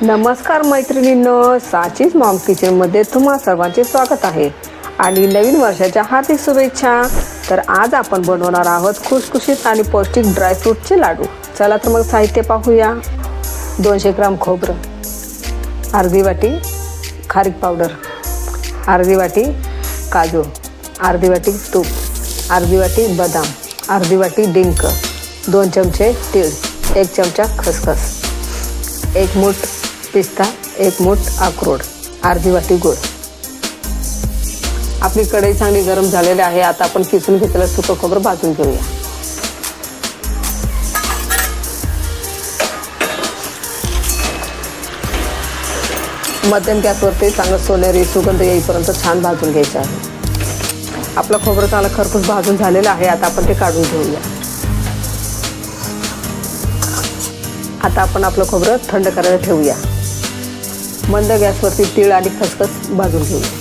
नमस्कार मैत्रिणींनो साचीच मॉम किचनमध्ये तुम्हा सर्वांचे स्वागत आहे. आणि नवीन वर्षाच्या हार्दिक शुभेच्छा. तर आज आपण बनवणार आहोत खुसखुशीत आणि पौष्टिक ड्रायफ्रूटचे लाडू. चला तर मग साहित्य पाहूया. दोनशे ग्राम खोबरं अर्धी वाटी खारीक पावडर अर्धी वाटी काजू अर्धी वाटी तूप अर्धी वाटी बदाम अर्धी वाटी डिंक दोन चमचे तीळ एक चमचा खसखस एक मूठ पिस्ता एक मूठ अक्रोड अर्धी वाटी गोड. आपली कढई चांगली गरम झालेली आहे आता आपण किसून घेतलेलं सुकं खोबरं भाजून घेऊया. मध्यम गॅसवरती चांगलं सोनेरी सुगंध येईपर्यंत छान भाजून घ्यायचं आहे. आपलं खोबरं चांगलं खरपूस भाजून झालेलं आहे आता आपण ते काढून घेऊया. आता आपण आपलं खोबरं थंड करायला ठेवूया. मंद गॅसवरती तीळ आणि खसखस भाजून घेऊया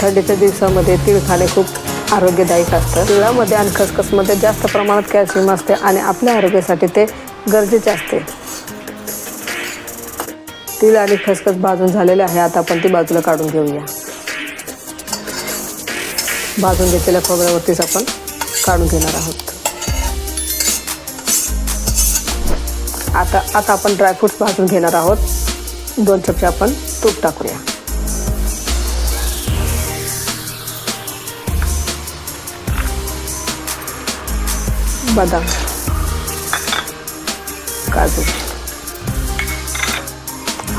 थंडीच्या दिवसामध्ये तीळ खाणे खूप आरोग्यदायक असतं. तिळामध्ये आणि खसखसमध्ये जास्त प्रमाणात कॅल्शियम असते आणि आपल्या आरोग्यासाठी ते गरजेचे असते. तीळ आणि खसखस भाजून झालेले आहे. आता आपण ती बाजूला काढून घेऊया. भाजून घेतलेल्या खोबऱ्यावरतीच आपण काढून घेणार आहोत. आता आता आपण ड्रायफ्रुट्स भाजून घेणार आहोत. दोन चमचे आपण तूप टाकूया. बदाम काजू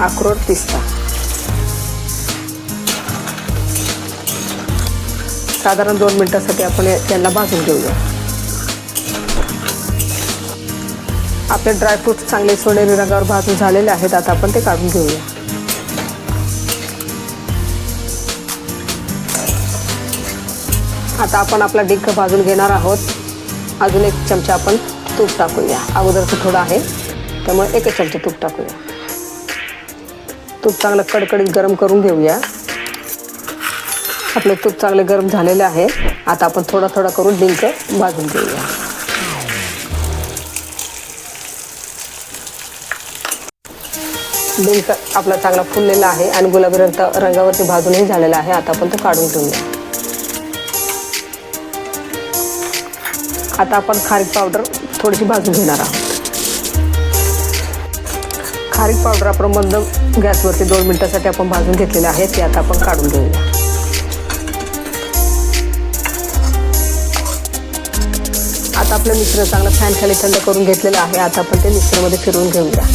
अक्रोड पिस्ता. साधारण दोन मिनटासाठी आपण त्यांना भाजून घेऊया. आपले ड्रायफ्रुट्स चांगले सोनेरी रंगावर भाजून झालेले आहेत. आता आपण ते काढून घेऊया. आता आपण आपला डिंक भाजून घेणार आहोत. अजून एक चमचा आपण तूप टाकूया. अगोदरचं थोडं आहे. त्यामुळे एकच चमचा तूप टाकूया. तूप चांगलं कडकडीत गरम करून घेऊया. आपलं तूप चांगले गरम झालेले आहे. आता आपण थोडा थोडा करून डिंक भाजून घेऊया. डिंक आपला चांगला फुललेला आहे आणि गुलाबी रंग रंगावरती भाजूनही झालेला आहे. आता आपण तो काढून ठेवूया. आता आपण खारीक पावडर थोडीशी भाजून घेणार आहोत. खारीक पावडर आपण मंद गॅसवरती दोन मिनिटासाठी आपण भाजून घेतलेले आहे. ते आता आपण काढून घेऊया. आता आपलं मिश्रण चांगलं फॅन खाली थंड करून घेतलेलं आहे. आता आपण ते मिक्सरमध्ये फिरवून घेऊया.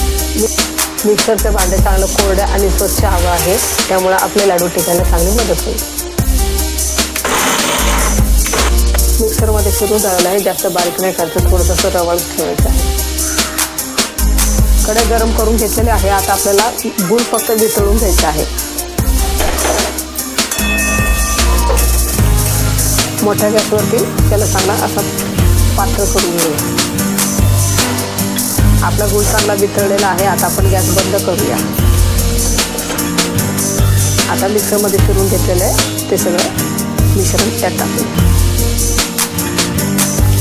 मिक्सरचं भांडे चांगलं कोरडं आणि स्वच्छ हवं आहे. त्यामुळे आपले लाडू टिकायला चांगली मदत होईल. मिक्सरमध्ये फिरून झालेलं आहे. जास्त बारीक नाही करायचं. थोडंसं रवाळ ठेवायचं आहे. कडे गरम करून घेतलेले आहे. आता आपल्याला गुळ फक्त वितळून घ्यायचं आहे. मोठ्या गॅसवरती त्याला चांगला असा पातळ करून घेऊया. आपला गुळ चांगला वितळलेला आहे आता आपण गॅस बंद करूया. आता मिक्सरमध्ये फिरून घेतलेलं आहे ते सगळं मिश्रण त्यात टाकूया.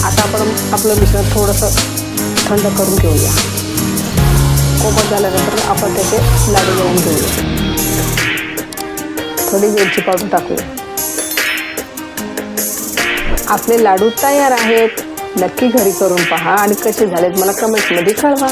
आता आपण आपलं मिश्रण थोडंसं थंड करून घेऊया. कोमट झाल्यानंतर आपण त्याचे लाडू लावून घेऊया. थोडी वेलची पावडर टाकूया. आपले लाडू तयार आहेत. नक्की घरी करून पहा. आणि कसे झालेत मला कमेंट्समध्ये कळवा.